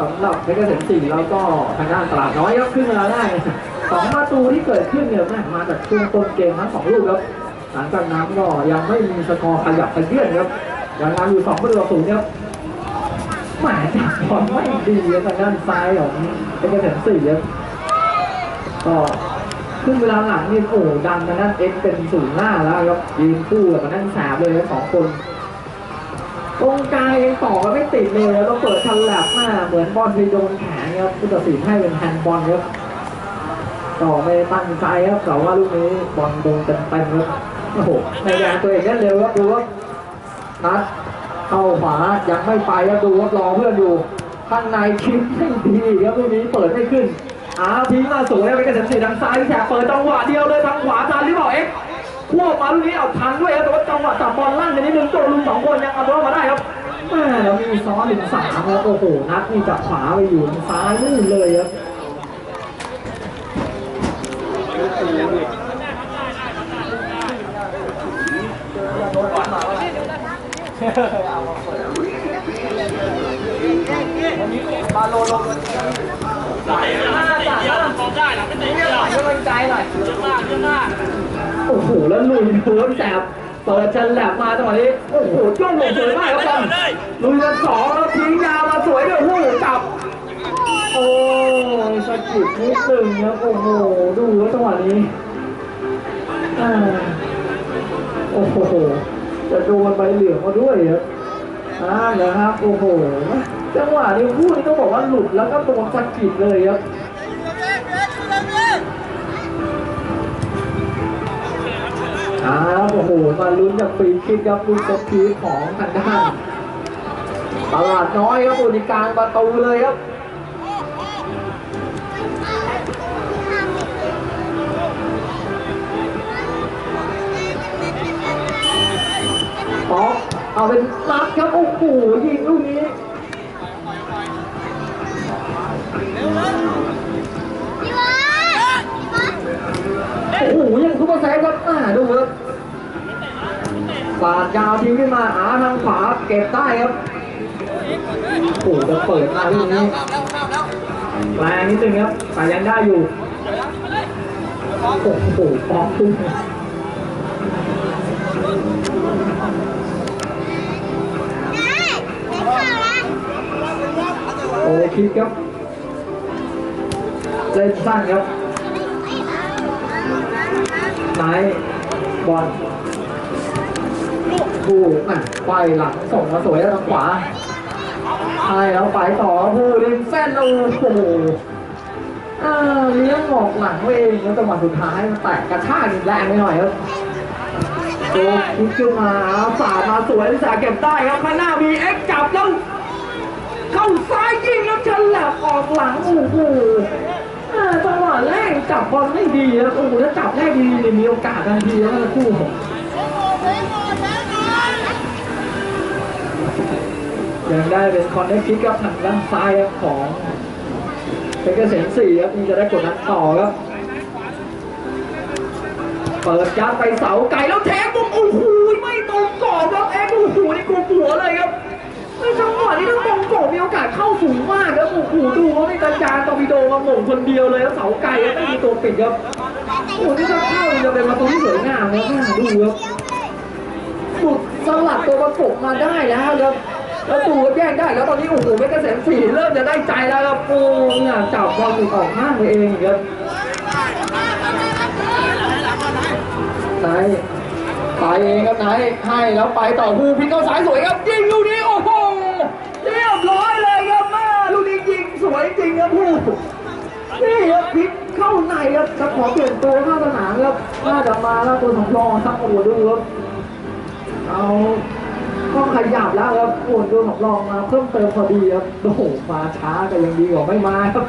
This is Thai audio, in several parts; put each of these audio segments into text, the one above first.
สำหรับเพชรเกษมสี่แล้วก็ทางด้านตลาดน้อยครับขึ้นมาได้สองประตูที่เกิดขึ้นเนี่ยแม่งมาจากช่วงต้นเกมทั้งสองลูกครับหลังจากนั้นก็ยังไม่มีสกอร์ขยับไปเยื่อนครับยังนำอยู่สองประตูต่อศูนย์ครับหมจับบอลไม่ดีทางด้านซ้ายของเพชรเกษมสี่ครับก็ขึ้นเวลาหลังนี่โอ้ดันทางด้านเอ็กเป็นศูนย์หน้าแล้วครับยืนคู่กับทางด้านแสบเลยสองคน ตรงกลางยังต่อกันไม่ติดเลยแล้วต้องเปิดทันแลบหน้าเหมือนบอลไปโดนแขนครับผู้ตัดสินให้เป็นแฮนด์บอลครับต่อไม่ตั้งใจครับแต่ว่าลูกนี้บอลโดนเต็มๆครับโอ้โหในแดงตัวเองนั่นเร็วครับดูว่านัดเข้าขวายังไม่ไปครับดูว่ารอเพื่อนอยู่ข้างในคิดไม่ดีครับลูกนี้เปิดไม่ขึ้นอาพีมาสวยไปกระเซ็นสีทางซ้ายแฉเปิดจังหวะเดียวเลยทางขวาทันหรือเปล่าเอ็ก ควบมาลูกนี้เอาทันด้วยครับแต่ว่าจังหวะจับบอลลั่นไปนิดนึงตัวลุงสองคนยังเอาตัวมาได้ครับแม่แล้วมีซ้อนถึงสามครับโอ้โหนัดนี่จับขวาไปอยู่ทางซ้ายนู่นเลยครับโอ้ โหแล้วลุยเพิ่มแสบเปิดชันแหลบมาจังหวะนี้โอ้โหจ้วงลงสวยมากครับบอลลุยกันสองแล้วทิ้งยาวมาสวยด้วยโอ้โหจับโอ้ยสะกิดนิดหนึ่งครับโอ้โหดูว่าจังหวะนี้อ่าโอ้โหจะโดนใบเหลืองมาด้วยครับอ่านะครับโอ้โหจังหวะนี้คู่นี้ต้องบอกว่าหลุดแล้วก็โดนสะกิดเลยครับ โอ้โห มาลุ้นกับฟรีคิกครับลุ้นกับคีของทางด้านตลาดน้อยครับบริกลางประตูเลยครับป๊อกเอาเป็นซัดครับ โอ้โหยิงลูกนี้โอ้โหยังซุปเปอร์เซฟครับอ่าดูครับ ปาดยาวทิ้งขึ้นมาหาทางขวาเก็บได้ครับโอ้โหจะเปิดมาลูกนี้แรงนิดนึงครับแต่ยังได้อยู่โอ้โหปอกขึ้นโอ้คิดครับเล่นสั้นครับไม้บอล ผู้อะไปหลังส่งมาสวยแล้วทางขวาใช่แล้วไปต่อผู้ริมเส้นโอ้โหอ่าเลี้ยงออกหลังไว้เองแล้วจังหวะสุดท้ายมันแตกกระชากแรงไปหน่อยครับโอ้คิดขึ้นมาสามาสวยลิสาเก็บได้ครับข้างหน้ามีเอ็กจับแล้วเข้าซ้ายยิงแล้วฉลับออกหลังโอ้โหอ่าจังหวะแรกจับบอลไม่ดีแล้วโอ้โหถ้าจับแรกดีเนี่ยมีโอกาสทันทีแล้วนะคู่ ยังได้เป็นคอนเนคคิกครับทางด้านซ้ายครับของเป็นเกษมสี่ครับนี่จะได้กดนัดต่อครับเปิดยัดไปเสาไก่แล้วแทงมุมโอ้โหไม่ตรงกรอบครับเอ็กโอ้โหนี่กลัวหัวเลยครับในจังหวะนี้ต้องมองโกมีโอกาสเข้าสูงมากครับโอ้โหดูว่าไม่กระจายตอร์ปิโดมาหม่งคนเดียวเลยแล้วเสาไกลไม่มีตัวปิดครับโอ้โหนี่ถ้าเข้าจะเป็นประตูที่สวยงามนะดูครับหลุดสลัดตัวประกบมาได้แล้วครับ แล้วตูก็แย่งได้ แล้วตอนนี้โอ้โหไม่กระแสสีเริ่มจะได้ใจแล้วครับโอ้เนี่ยจับบอลถูกออกข้างไปเองครับไหนไปเองครับไหนให้แล้วไปต่อภูพิงเข้าสายสวยครับยิงลูกนี้โอ้โหเรียบร้อยเลยครับแม่ลูกนี้ยิงสวยจริงครับผู้นี่ครับพิกเข้าในครับจะขอเปลี่ยนตัวข้าสนามครับน่าจะมาแล้วตัวสำรองครับโอ้โหดูครับเอา ก็ขยับแล้วครับโอ้โหตัวสำรองมาเพิ่มเติมพอดีครับโอ้โหมาช้าก็ยังดีกว่าไม่มาครับ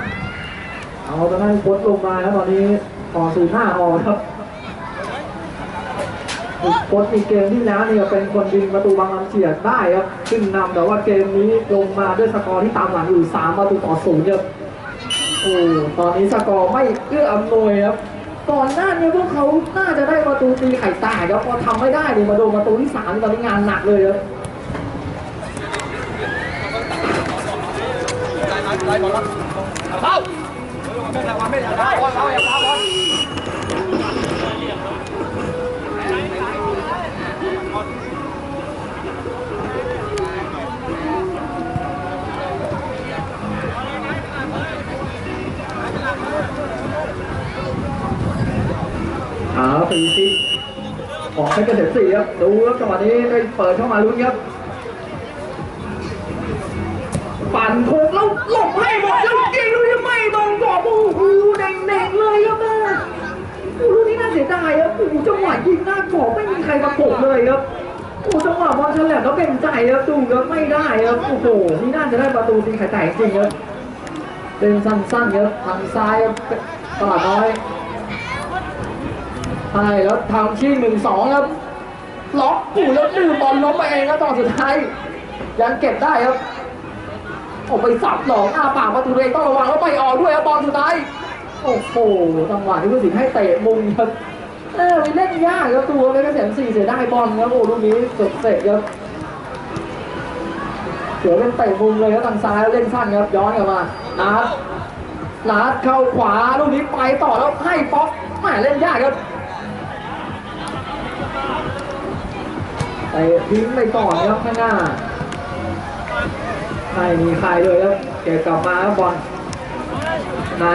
เอาตอนนั้นพสต์ลงมาแล้วตอนนี้ต่อสู่หน้าออครับโค้ชมีเกมที่แล้วเนี่ยเป็นคนยิงประตูบางลำเฉียดได้ครับขึ้นนำแต่ว่าเกมนี้ลงมาด้วยสกอร์ที่ตามหลังอยู่3ประตูต่อศูนย์ครับโอ้ตอนนี้สกอร์ไม่เอื้ออำนวยครับ ก่อนหน้านี้พวกเขาน่าจะได้ประตูตีไข่แตกแล้วพอทำไม่ได้เนี่ยมาโดนประตูที่สามตอนนี้งานหนักเลยเลยเข้าไม่ทำความไม่ได้ เพชรศรีครับดูครับจังหวะนี้ได้เปิดเข้ามาลุ้นครับปั่นโค้งแล้วหลบให้หมดแล้วยิงลูกนี้ไม่ตรงกรอบโอ้โหเด้งๆเลยครับแม่ลูกนี้น่าเสียดายครับโอ้จังหวะยิงหน้ากรอบไม่มีใครมาโขกเลยครับโอ้จังหวะบอลฉลับแล้วเป็นใจครับดูครับไม่ได้ครับโอ้โหนี่น่าจะได้ประตูตีไข่แตกจริงครับเป็นสั้นๆครับทางซ้ายตลาดน้อยใช่แล้วทำชี้หนึ่งสองครับ ล็อกกูแล้วดื้อบอลล้มไปเองครับตอนสุดท้ายยังเก็บได้ครับออกไปสับหลอกหน้าปากประตูตัวเองต้องระวังแล้วไปออกด้วยครับบอลสุดท้ายโอ้โหจังหวะที่ผู้สินให้เตะมุมครับเออไปเล่นยากครับตัวเลยก็เสียสี่เสียได้บอลครับโอ้ลูกนี้สุดเสร็จครับเสียเป็นเตะมุมเลยครับทางซ้ายเล่นสั้นครับย้อนกลับมานัดนัดเข้าขวาลูกนี้ไปต่อแล้วให้ป๊อกแหมเล่นยากครับ ไปทิ้งไปก่อนครับข้างหน้าไม่มีใครเลยครับเก็บกลับมาครับบอลไหน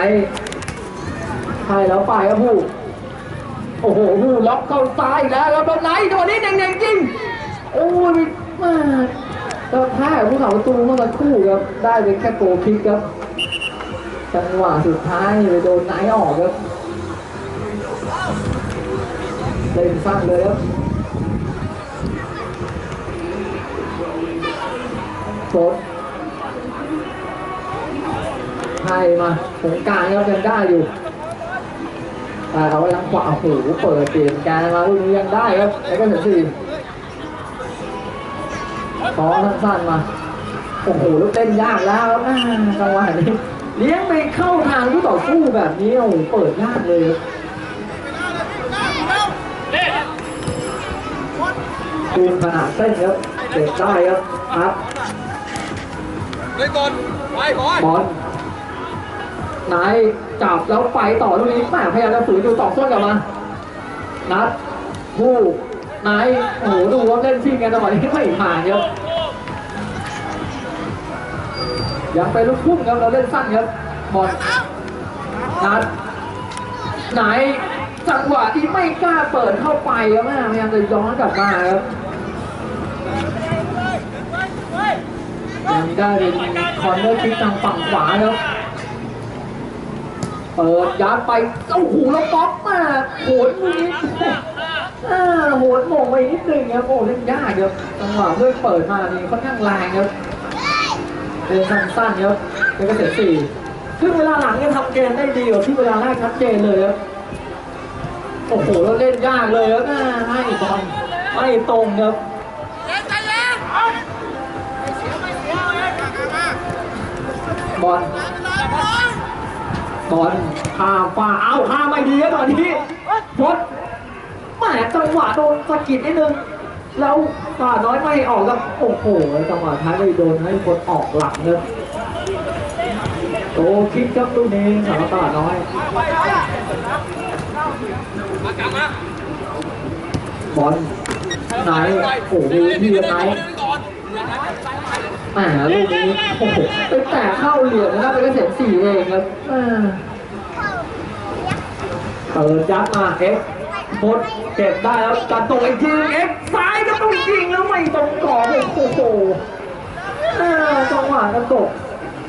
ใครแล้วไปครับผู้โอ้โหผู้ล็อกเข้าซ้ายแล้วครับแล้วไหนตัวนี้เน่งๆจริงโอ้ยมาแล้วแพ้ผู้สาประตูเมื่อสักครู่ครับ ได้เป็นแค่โกลคิกครับจังหวะสุดท้ายไปโดนไหนออกครับเล่นสั้นเลยครับ โคตรให้มาตรงกลางครับยังได้อยู่แต่เขายังขวาโอ้โหเปิดเปลี่ยนการมาลูกนี้ยังได้ครับแล้วก็เสียสี่ต่อสั้นๆมาโอ้โหลูกเต้นยากแล้วครับอ่าจังหวะนี้เลี้ยงไปเข้าทางผู้ต่อสู้แบบนี้โอ้โหเปิดยากเลยครับดูขนาดเต้นครับเก็บได้ครับครับ เลยก่อนไปบอลบอลนายจับแล้วไปต่อตรงนี้แม่พยายามจะฝืนอยู่ต่อส้นกลับมา นัดผู้นายโอ้โหดูว่าเล่นชิงกันจังหวะนี้ไม่ผ่านครับยังไปลูกพุ่งครับเราเล่นสั้นครับบอลนัดไหนจังหวะที่ไม่กล้าเปิดเข้าไปครับแม่พยายามจะย้อนกลับมาครับ ยังได้เป็นคอนเนอร์คิกทางฝั่งขวาครับ เปิดยัดไปโอ้โหแล้วป๊อกมาโหนมือโหนหมงไปนิดนึงครับโอ้เล่นยากครับจังหวะเพื่อนเปิดมานี่ค่อนข้างแรงครับเป็นสั้นๆครับเป็นกระเสยสี่ซึ่งเวลาหลังเนี่ยทำเกมได้ดีกว่าที่เวลาแรกชัดเจนเลยครับโอ้โหแล้วเล่นยากเลยครับให้บอลไม่ตรงครับ บอลบอลข้ามฝ่าเอาข้ามไม่ดีครับตอนนี้พดแหมจังหวะโดนสะกิดนิดนึง แล้วฝ่าน้อยไม่ออกครับโอ้โหจังหวะท้ายไปโดนให้คนออกหลังเลยโตคิดครับลูกนี้สำหรับตาน้อยบอลไหนโอ้โหที่ไหน หมลูกนี้โอ้โหไปแตะเข้าเหลี่ยมนะครับเป็นกระเสียสี่เองครับเปิดยัดมาเอ็กซ์หมดเก็บได้แล้วจัดตรงอีกทีเอ็กซ้ายก็ต้องยิงแล้วไม่ตรงกรอบโอ้โหจังหวะกระตก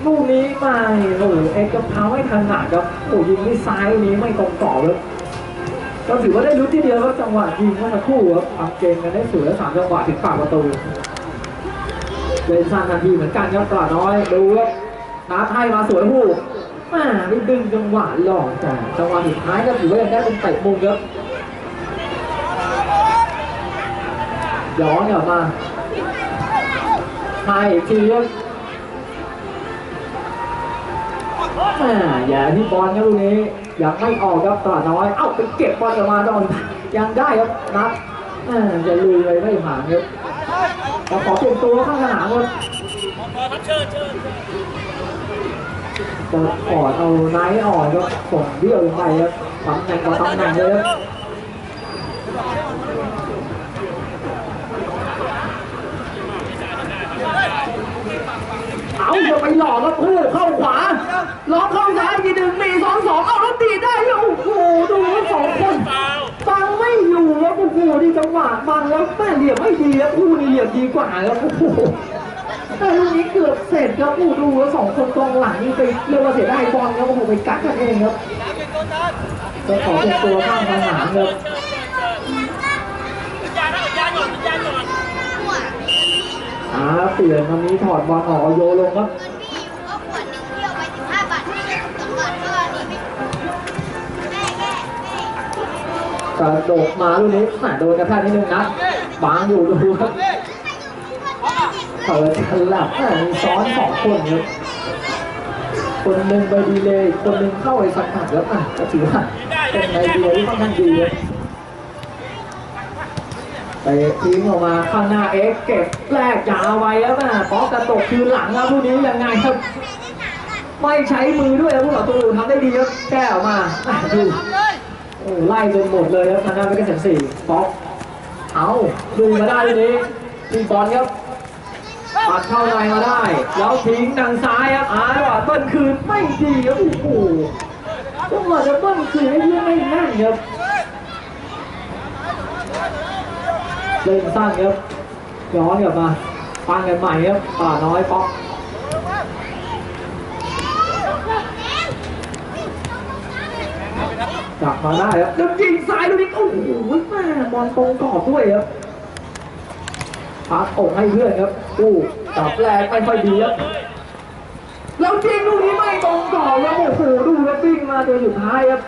ลูกนี้มาโอ้โหเอ็กซ์ก็เท้าไม่ถนัดครับโอ้ยิงที่ซ้ายนี้ไม่ตรงกรอบเลยก็ถือว่าได้ลุ้นที่เดียวครับจังหวะยิงเมื่อสักครู่ครับทำเกมกันได้สวยและสามจังหวะถึงปากประตู เป็นสร้างนาทีเหมือนกันครับตลาดน้อยดูครับนัดให้มาสวยผู้มาไม่ดึงจังหวะหลอกแต่จังหวะสุดท้ายก็ถือว่ายังได้เป็นเตะมุมครับย้อนกลับมาให้อีกทีครับม่อย่าที่บอลครับลูกนี้ยังไม่ออกครับตลาดน้อย เอ้าไปเก็บบอลกลับมาตอนยังได้ครับนัดแม่จะลุยเลยไม่ผ่านครับ ขอขอเปลี่ยนตัวเข้าสนามครับจะขอดเอาไนท์ออกครับส่งเบี้ยวลงไปครับตำแหน่งต่อตำแหน่งเลยครับเอาจะไปหลอกครับผู้เข้าขวาล็อกเข้าซ้ายทีหนึ่งมีสองสองเอาแล้วตีได้แล้วโอ้โหดูว่าสองคนฟังไม่อยู่ แล้วโอ้โหนี่จังหวะฟังแล้วแม่เหลี่ยมไม่ดีแล้วคู่นี้เหลี่ยมดีกว่าแล้วโอ้โหแต่ลูกนี้เกือบเสร็จครับผู้ดูแล้วสองคนกองหลังนี่ไปเรียกว่าเสียดายบอลครับโอ้โหไปกัดกันเองครับจะขอเป็นตัวข้างสนามครับอ่าเปลี่ยนวันนี้ถอดบอลออกเอาโยนลงครับ กระโดดมาลูกนี้แหมโดนกระแทกนิดนึงนะบางอยู่ดูครับเปิดฉลับแหมซ้อนสองคนครับคนหนึ่งไปดีเลยคนหนึ่งเข้าไปสักผัดแล้วอะก็ถือว่าเป็นไอเดียที่ค่อนข้างดีครับไปทิ้งออกมาข้างหน้าเอ็กเก็บแรกยาวไว้แล้วนะป๊อกกระตกคืนหลังครับผู้นี้ยังไงครับ ไม่ใช้มือด้วยแล้วผู้ต่อตัวอื่นทำได้ดีครับแก้ออกมาดู โอ้ไล่จนหมดเลยครับทางด้านไปกันเสียสี่ป๊อกเอาดูมาได้ทีนี้ทีบอลครับปัดเข้าในมาได้ แล้วทิ้งทางซ้ายครับอาร์ว่าเบิ้ลคืนไม่ดีครับโอ้โหจังหวะจะเบิ้ลคืนให้เพื่อนไม่แน่นครับเล่นสั้นครับย้อนกลับมาฟังกันใหม่ครับป่าน้อยป๊อก กลับมาได้ครับแล้วยิงซ้ายลูกนี้โอ้โหแม่บอลตรงกรอบด้วยครับพักอกให้เพื่อนครับกู้จับแรงไม่ค่อยดีครับแล้วยิงลูกนี้ไม่ตรงกรอบแล้วโอ้โหดูแล้ววิ่งมาตัวสุดท้ายครับ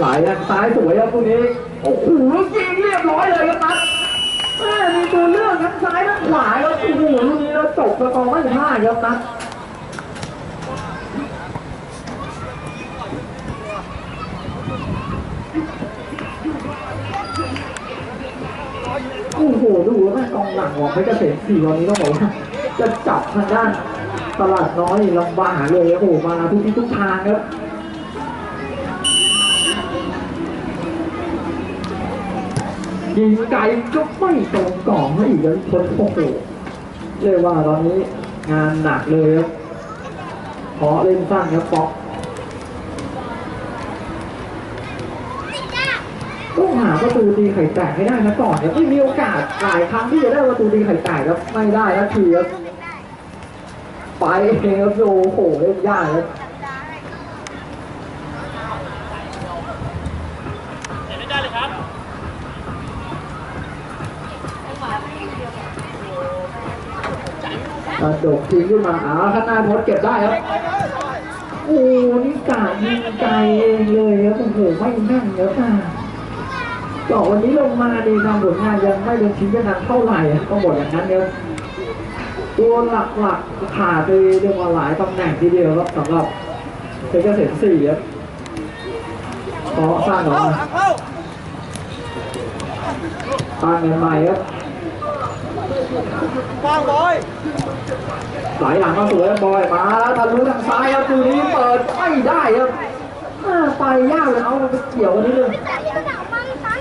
หลายทางซ้ายสวยครับคู่นี้ โอ้โหยิงเรียบร้อยเลยครับนัดแม่มีตัวเลือกทั้งซ้ายทั้งขวาครับโอ้โหลูกนี้เราจบสกอร์ไม่พลาครับนัดโอ้โหดูว่าแม่กองหลังของเพชรเกษมสี่วันนี้ต้องบอกว่าจะจับทางด้าน ตลาดน้อยลำบากเลยครับโอ้โหมาทุกที่ทุกทางครับยิงไกลก็ไม่ตรงกล่องให้อีกแล้วคนโอ้โหเรียกว่าตอนนี้งานหนักเลยครับขอเล่นสั้นครับป๊อกต้องหาประตูตีไข่แตกให้ได้นะก่อนเนี่ยไม่มีโอกาสหลายครั้งที่จะได้ประตูตีไข่แตกครับไม่ได้แล้วทีครับ ไปเองครับโอ้โหเล่นยากครับกระดกทิ้งขึ้นมาอ้าวข้างหน้าพดเก็บได้ครับ โอ้นี่กายิงไกลเองเลยครับโอ้โหไม่แม่นครับอะก็วันนี้ลงมาดีทำผลงานยังไม่เป็นชิ้นเป็นอันเท่าไหร่อะต้องบอกอย่างนั้นครับ ตัวหลักๆขาดไปเรียกว่าหลายตำแหน่งทีเดียวครับสำหรับเป็นเกษตรสี่ครับเพราะสร้างออกมาสร้างใหม่ๆครับวางบอยไหลหลังมาสวยบอยมาแล้วทะลุทางซ้ายครับตูนี้เปิดไม่ได้ครับอ่าไปยากเลยเอามันไปเกี่ยวกันนิดนึง แต่เดี๋ยวหนังมันมัน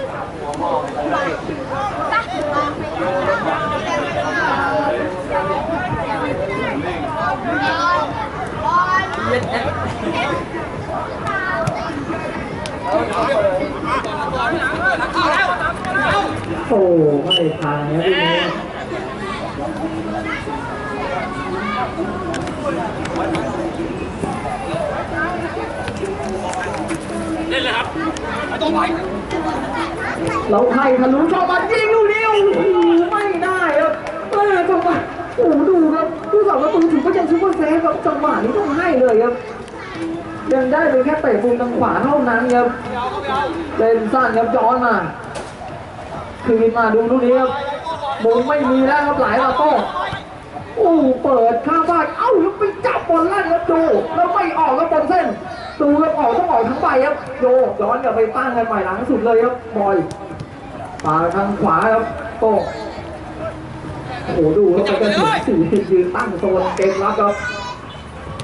บอล โอ้ไม่ทางนะทีนี้ต้องไปเราให้ทะลุช่องมายิงลูกนี้โอ้โหไม่ได้ครับเออจังหวะโอ้ดูครับ สาวประตูถือว่ายังซุปเปอร์เซฟครับจังหวะนี้ต้องให้เลยครับยังได้เลยแค่เตะมุมทางขวาเท่านั้นครับเล่นสั้นครับย้อนมาคืนมาดูลูกนี้ครับมุมไม่มีแล้วครับหลายมาโต้โอ้เปิดข้าบ้านเอ้าแล้วไปจับบอลลั่นครับดูแล้วไม่ออกแล้วบอลเส้นดูแล้วออกต้องออกทั้งใบครับโยย้อนกลับไปตั้งกันใหม่หลังสุดเลยครับบอยปาทางขวาครับโต โอ้โหดูแล้วไปกันถึงสี่ยืนตั้งโซนเกมรับครับ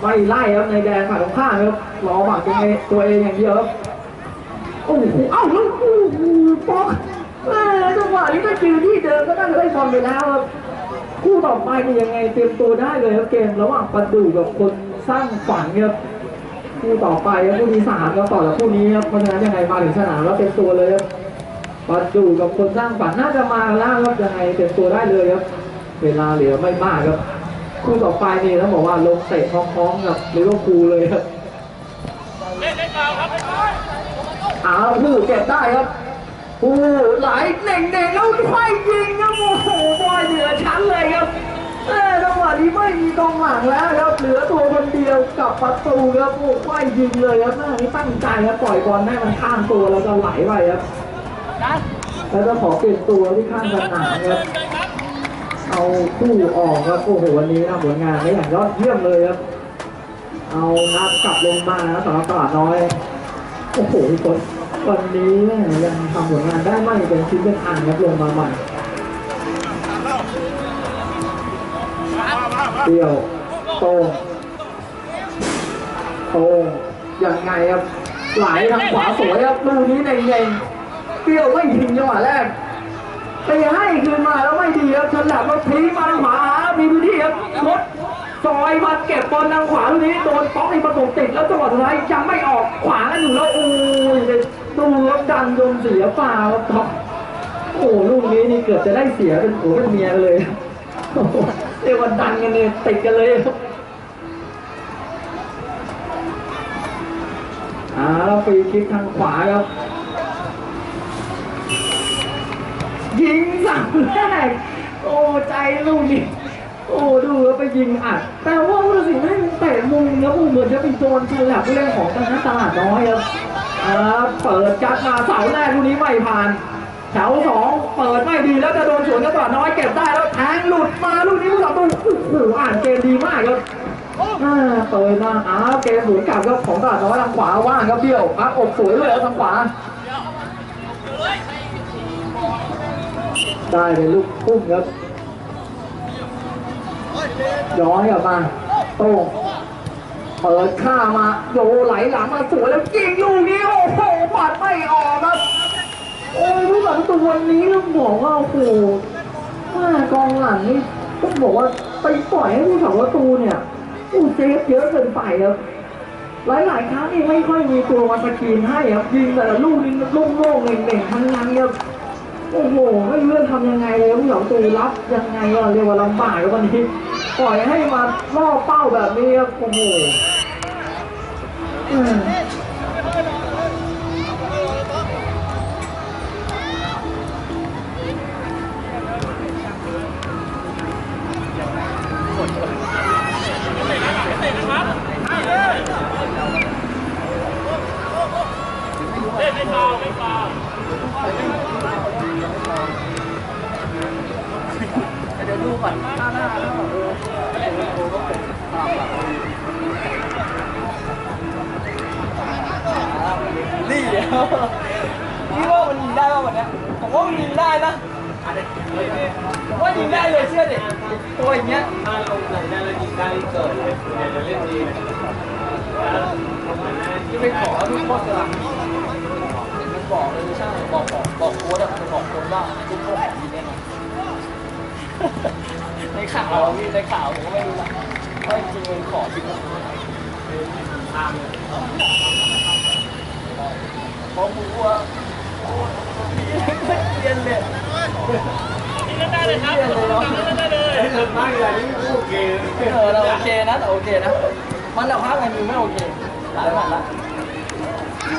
ไม่ไล่ครับในแดนฝ่ายตรงข้ามครับรอหมักตัวเองตัวเองอย่างเดียวครับโอ้โหเอ้าแล้วโอ้โหปอกแม่จังหวะนี้ก็ยืนที่เดิมก็น่าจะได้บอลไปแล้วครับคู่ต่อไปนี่ยังไงเตรียมตัวได้เลยครับเกมระหว่างปันดูกับคนสร้างฝันครับคู่ต่อไปครับคู่ที่สามครับต่อจากคู่นี้ครับเพราะฉะนั้นยังไงมาถึงสนามแล้วเตรียมตัวเลยครับปันดูกับคนสร้างฝันน่าจะมาแล้วครับยังไงเตรียมตัวได้เลยครับ เวลาเหลือไม่มากครับ คู่ต่อไปนี่ต้องบอกว่าลงเตะพร้อมๆกับลิเวอร์พูลเลยครับเอาผู้เก็บได้ครับผู้ไหลเน่งเน่งแล้วไขว้ยิงครับโอ้โหบอยเหนือชั้นเลยครับเออจังหวะนี้ไม่มีกองหลังแล้วครับเหลือตัวคนเดียวกับประตูครับโอ้ไขว้ยิงเลยครับหน้านี้ตั้งใจครับปล่อยบอลให้มันข้ามตัวแล้วก็ไหลไปครับแล้วก็ขอเปลี่ยนตัวที่ข้างสนามครับ เอาคู่ออกครับโอ้โหวันนี้ทำผลงานได้อย่างยอดเยี่ยมเลยครับ เอานัดกลับลงมานะสำหรับตลาดน้อยโอ้โหทุกคนวันนี้แม่ยังทำผลงานได้ไม่เป็นชิ้นเป็นอันครับลงมาใหม่เปรี้ยวโตโตยังไงครับไหลทางขวาสวยครับลูกนี้เน่งเปรี้ยวไม่ยิงจังหวะแรก ไปให้คืนมาแล้วไม่ดีครับฉลับแล้วทิ้งมาทางขวามีพื้นที่ครับรถซอยมาเก็บบอลทางขวาลูกนี้โดนป๊อกในประตูติดแล้วจังหวะสุดท้ายยังไม่ออกขวากันอยู่แล้วโอ้ยไปดูครับดันจนเสียเปล่าครับท็อปโอ้โหลูกนี้นี่เกือบจะได้เสียเป็นผัวเป็นเมียกันเลยเรียกว่าดันกันเลยติดกันเลยอ่าแล้วฟรีคิกทางขวาครับ ยิงสั่งแรก โอ้ใจลูกนี้โอ้ดูแล้วไปยิงอัดแต่ว่าผู้ตัดสินให้มันเตะมุมครับเหมือนจะเป็นโดนฉลับผู้เล่นของทางตลาดน้อยครับอ่าเปิดจัดมาเสาแรกลูกนี้ไม่ผ่านแถวสองเปิดไม่ดีแล้วจะโดนสวนกับตลาน้อยเก็บได้แล้วแทงหลุดมาลูกนี้ผู้ต่อสู้โอ้โหอ่านเกมดีมากครับอ่าเปิดมาอ้าวเกมหมุนกลับครับของตลาดน้อยทางขวาว่างครับเบี้ยวพักอกสวยเลยทางขวา ได้เป็นลูกพุ่งครับย้อนกลับมาโต้งเปิดข้ามาโยไหลหลังมาสวยแล้วยิงลูกนี้โอ้โหปัดไม่ออกครับโอ้ผู้หลังตัวนี้ต้องบอกว่าโอ้โหแม่กองหลังนี่ต้องบอกว่าไปปล่อยให้ผู้สาประตูเนี่ยอู้เซฟเยอะเกินไปครับหลายๆครั้งนี่ไม่ค่อยมีตัวมาสกรีนให้ครับยิงแต่ละลูกนี่โล่งๆเน่งๆทั้งนั้นครับ โอ้โห ไม่รู้จะทำยังไงเลยผู้หลังตูรับยังไงก็เรียกว่าลำบากวันนี้ ปล่อยให้มาล่อเป้าแบบนี้ครับโอ้โห ป่ะวันนี้ผมว่ามันยิงได้นะผมว่ายิงได้เลยเชื่อดิตัวอย่างเงี้ยถ้าลงไหนได้แล้วยิงได้เกิดเลยจะเล่นดีที่ไปขอลูกโทษกลางมันบอกเลยใช่บอกบอกบอกโค้ดอะมันบอกโค้ดว่าลูกโทษยิงแน่นอนในข่าวพี่ในข่าวผมก็ไม่รู้นะว่าจริงมันขอจริงทางเพราะกูว่า เรียนเลยนี่ก็ได้เลยครับเรียนเลยเนได้เลยเออไม่เลยนี่โอเคเออเราโอเคนะแต่โอเคนะมันเราพักไงมือไม่โอเคหลายวันละ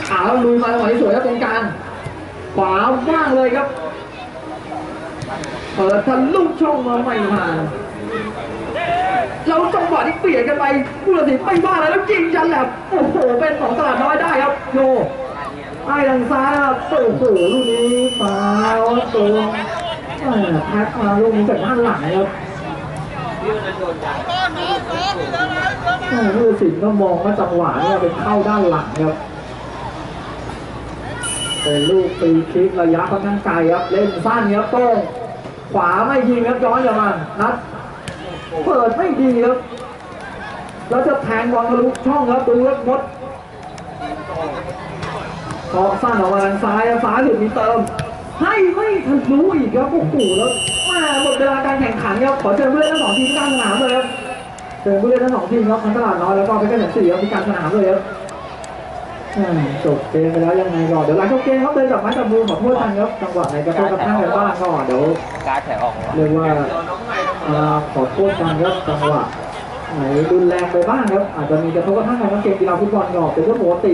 เอาลุยมาจังหวะนี้สวยครับตรงกลางขวาว่างเลยครับเปิดทะลุช่องมาไม่ผ่านแล้วจังหวะที่เปลี่ยนกันไปผู้ตัดสินไม่ว่าอะไรแล้วยิงยันแหลบโอ้โหเป็นของตลาดน้อยได้ครับโย ไอ้ทางซ้ายครับโอ้โหลูกนี้ฟาวตัวแพ็คมาลูกนี้จากด้านหลังครับผู้สินก็มองว่าจังหวะเนี่ยเป็นเข้าด้านหลังครับเป็นลูกฟรีคิกระยะค่อนข้างไกลครับ เล่นสั้นครับโต้งขวาไม่ยิงครับย้อนกลับมานัดเปิดไม่ดีครับแล้วจะแทงบอลทะลุช่องครับดูครับมด กองสั้นออกมาทางซ้ายซ้ายหลุดมีเติม ให้ไม่ทันรู้อีกครับโอ้โหแล้วมาหมดเวลาการแข่งขันครับขอเชิญผู้เล่นทั้งสองทีมกลางสนามเลยครับเชิญผู้เล่นทั้งสองทีมครับทั้งตลาดน้อยแล้วก็ไปกันแข่งสี่ครับที่กางสนามเลยครับจบเกมไปแล้วยังไงก่อนเดี๋ยวหลังจบเกมครับเดินจับม้จับมือขอโทษกันครับจังหวะไหนกระทบกระทั่งกันบ้างก็เดี๋ยวการดแถวออกเรียกว่าขอโทษกันครับจังหวะไหนรุนแรงไปบ้างครับอาจจะมีกระทบกระทั่งกันเกมกีฬาฟุตบอลก็เป็นเรื่องปกติ